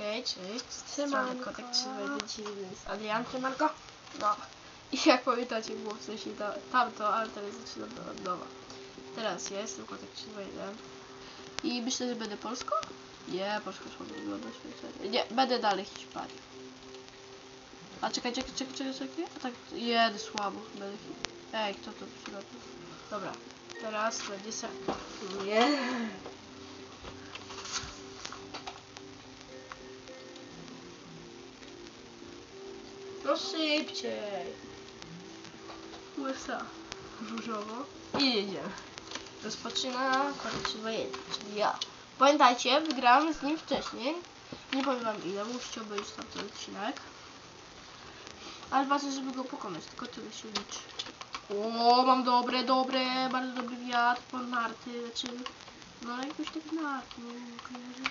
Okej, cześć. Siemanko. Strony Kotek 3 dzisiaj jest Adrian, siemanko. No. I jak pamiętacie, było wcześniej ta, tamto, ale teraz zaczynam to od nowa. Teraz ja jestem Kotek 321. I myślę, że będę Polską? Nie, Polska było doświadczenie. Nie, będę dalej Hiszpanii. A czekaj, czekaj, czekaj, czekaj, czekaj. A tak, jedę słabo. Będę Ej, kto to przyrobił? Dobra, teraz będzie se... Nie. No szybciej. USA. Różowo. I jedziemy. Rozpoczyna Kotek 321, czyli ja. Pamiętajcie, wygrałem z nim wcześniej. Nie powiem wam ile, musicie obejrzeć tam ten odcinek. Ale ważne, żeby go pokonać, tylko tyle się liczy. O, mam dobre, dobre, bardzo dobry wiatr, pan narty, znaczy... No jakoś tak narty, nie wiem, kojarzy.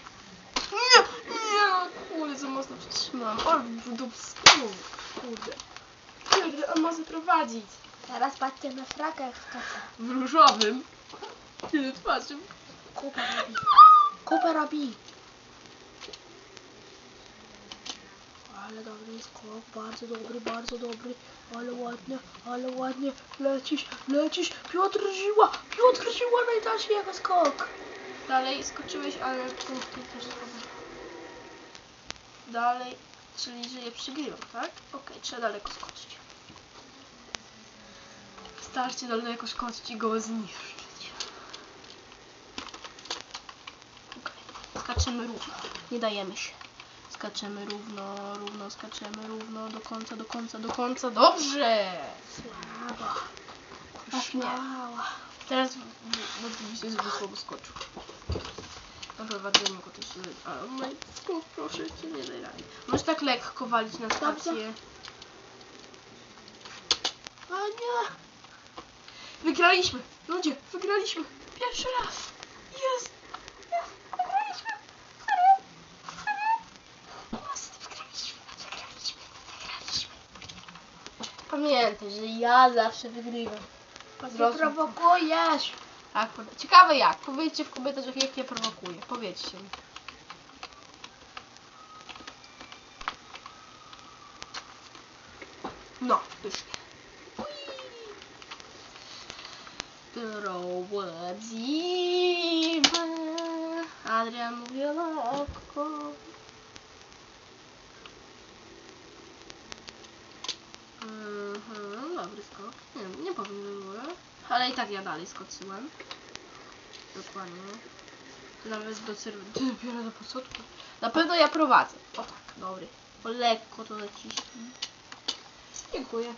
Nie, nie, kurde, za mocno przytrzymałam. O, w dupsku, kurde. Kurde, on ma zaprowadzić. Teraz patrzcie na frakę jak skacze. W różowym. Kiedy twarzy. Kupę robi. Kupę robi. Ale dobry skok, bardzo dobry, bardzo dobry. Ale ładnie, ale ładnie. Lecisz, lecisz. Piotr Żyła, Piotr Żyła najdalszy jego skok. Dalej skoczyłeś, ale punkty też spadły. Dalej, czyli że je przygrywam, tak? Okej, trzeba daleko skoczyć. Starcie daleko skoczyć i go zniszczyć. Okej, skaczemy równo, nie dajemy się. Skaczemy równo, równo, skaczemy równo, do końca, do końca, do końca. Dobrze! Słaba. Mała. Teraz w- oczywiście, żeby słabo No prowadzimy go też. A i skok, proszę cię, nie daj rady. Możesz tak lekko walić na stację. A nie! Wygraliśmy! Ludzie, wygraliśmy! Pierwszy raz! Jest! Jest! Wygraliśmy! Serio! Serio! Jest! Wygraliśmy! Wygraliśmy! Wygraliśmy! Pamiętaj, że ja zawsze wygrywam. Zrozum. prowokujesz. Tak, ciekawe jak. Powiedzcie w komentarzach, jak je prowokuję. Powiedzcie mi. No, wyszli. Prowadzimy. Adrian mówi. Mhm, dobry skok. Nie, nie powiem, że było. Ale i tak ja dalej skoczyłem. Dokładnie. To nawet do cer- dopiero do posadzku. Na pewno ja prowadzę. O tak, dobry. O lekko to naciśnij. Dziękuję.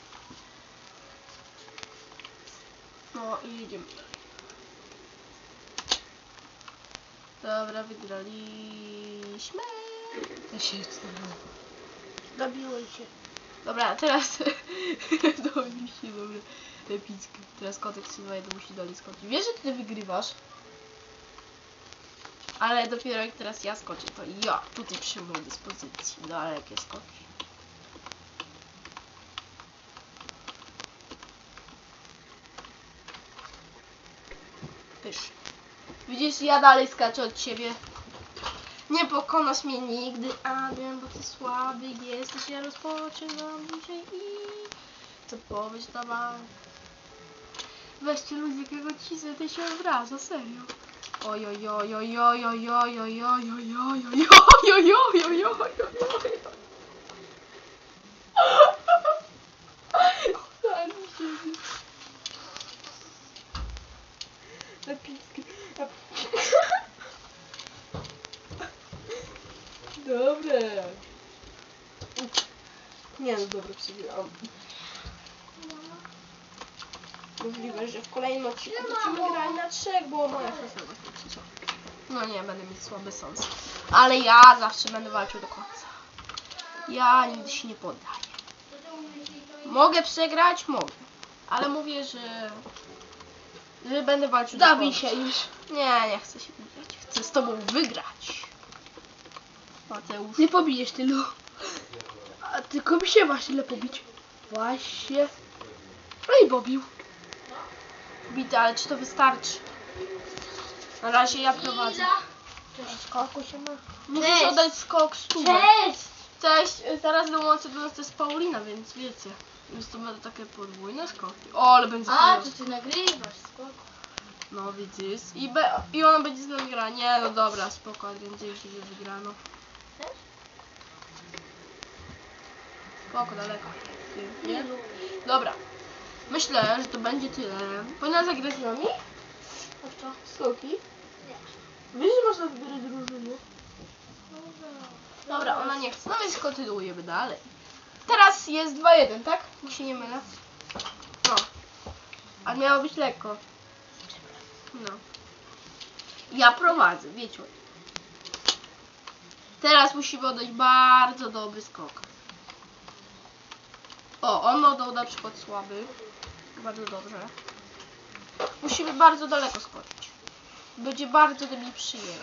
No i jedziemy dalej. Dobra, wygraliśmy. Ja się. Zabiłeś się. Dobra, teraz dobi się dobre epickie. Teraz kotek 321 musi dalej skoczyć. Wiesz, że ty wygrywasz? Ale dopiero jak teraz ja skoczę, to ja tutaj przyjmuję dyspozycji dalekie skoki. Pysz. Widzisz, ja dalej skaczę od ciebie. Nie pokonasz mnie nigdy, Adrian, bo ty słaby jesteś. Ja rozpoczynam dzisiaj i... Co powiesz dawaj? Weźcie ludzie, jakiego cisnę, ty się obraża, serio. Oj, oj, oj, oj, oj, oj, oj, oj, oj, oj, oj, oj, oj, oj, oj, oj, oj, oj. Daj mi siebie. Epicki. Dobre. Nie no, dobra, przegrałam. Możliwe, że w kolejnym odcinku będziemy grali na trzech, bo moja krzyczała. No nie, będę mieć słaby sens. Ale ja zawsze będę walczył do końca. Ja nigdy się nie poddaję. Mogę przegrać? Mogę. Ale mówię, że... Że będę walczył do Zabij końca. się już. Nie, nie chcę się bijać. Chcę z tobą wygrać. Mateusz. Nie pobijesz tylu. A tylko mi się masz tyle pobić. Właśnie. No i pobił. Bity, ale czy to wystarczy? Na razie ja prowadzę. Cześć, skoku się ma. Musisz Cześć. oddać skok stówę. Cześć! Cześć, zaraz dołączę do nas też Paulina, więc wiecie. Więc to będą takie podwójne skoki. O, ale będzie A, to ty nagrywasz, spoko. No widzisz. I, be, I ona będzie z nami grała. Nie, no dobra, spoko, Adrian, dzięki, że wygrano. Spoko, daleko. Nie? Dobra. Myślę, że to będzie tyle. Powinna zagrać z nami? Co? Skoki? Wiesz, że można wybierać drużyny? Dobra, ona nie chce. No więc kontynuujemy dalej. Teraz jest 2-1, tak? Jak się nie mylę. No. A miało być lekko. No. Ja prowadzę, wiecie. Teraz musimy oddać bardzo dobry skok. O, on oddał na przykład słaby. Bardzo dobrze. Musimy bardzo daleko skoczyć. Będzie bardzo do mnie przyjemnie.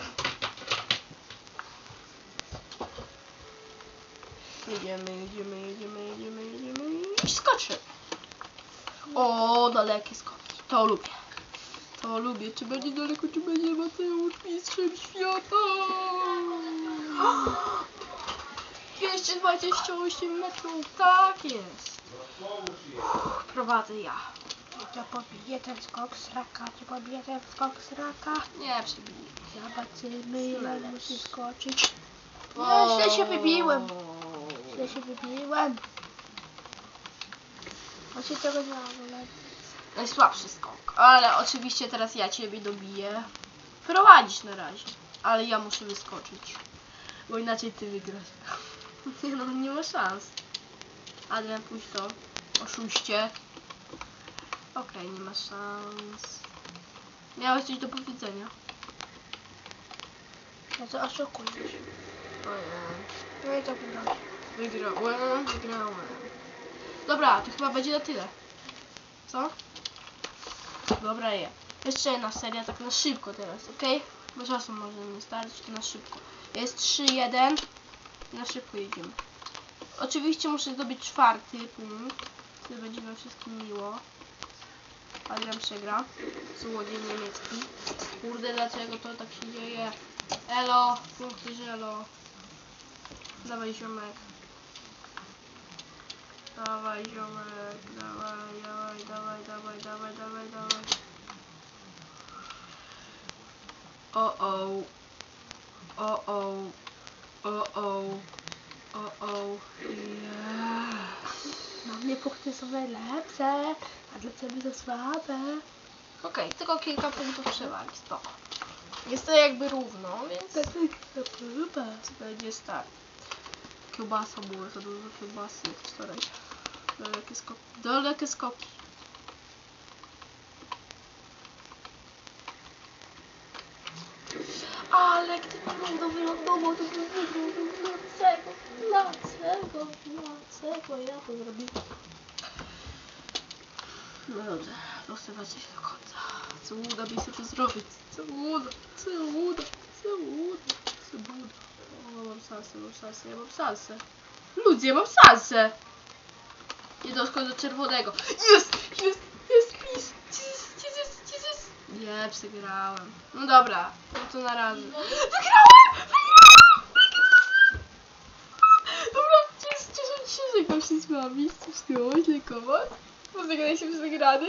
Jedziemy, jedziemy, jedziemy, jedziemy, jedziemy i skoczy. O, dalekie skoki. To lubię. To lubię. Czy będzie daleko, czy będzie Mateusz mistrzem świata? 228 metrów. Tak jest. Uff, Prowadzę ja. Ja pobiję ten skok z raka, czy pobiję ten skok z raka. Nie przebiję. Zobaczymy ile musi skoczyć. No, źle się wybiłem. Źle się wybiłem. Właśnie tego nie ale... Najsłabszy skok. Ale oczywiście teraz ja ciebie dobiję. Prowadzisz na razie. Ale ja muszę wyskoczyć. Bo inaczej ty wygrasz. Nie no, nie ma szans. Adrian, pójdź to. Oszuście. Okej, nie ma szans. Miałeś coś do powiedzenia? No to oszukujesz. Ojej. No i to wygląda. Wygrałem, wygrałem. Dobra, to chyba będzie na tyle. Co? Dobra, je. Jeszcze jedna seria, tak na szybko teraz, ok? Bo czasu może nie starczyć, to na szybko. Jest 3-1. Na szybko jedziemy. Oczywiście muszę zdobyć czwarty punkt. Wtedy będzie nam wszystkim miło. Adrian przegra. Złodziej niemiecki. Kurde, dlaczego to tak się dzieje? Elo, punkty żelo. Dawaj ziomek. Dawaj ziomek, dawaj, dawaj, dawaj, dawaj, dawaj, dawaj, dawaj. O o. O o. O o. O o. No mnie punkty są najlepsze, a dla ciebie to słabe. Okej, tylko kilka punktów przewagi, spoko. Jest to jakby równo, więc tak to próba. będzie start. Kiełbasa była za dużo kiełbasy wczoraj. Dalekie skoki. Dalekie skoki. Ale gdyby Ronaldo wylądował, to bym wygrał. Dlaczego? Dlaczego? Dlaczego ja to zrobiłem? No dobrze, dosywacie się do końca. Co uda mi się to zrobić? Co uda? Co uda? Co uda? Co uda? O, mam szansę, mam szansę, ja mam szansę. Ludzie, mam szansę! Nie doszło do czerwonego. Jest! Jest! Nie, przegrałem. No dobra, no to na razie. Wygrałem! Wygrałem! Wygrałem! Dobra, cieszę się, że wam się z wami. Coś miło, dziękować. Pożegnaj się przegrany.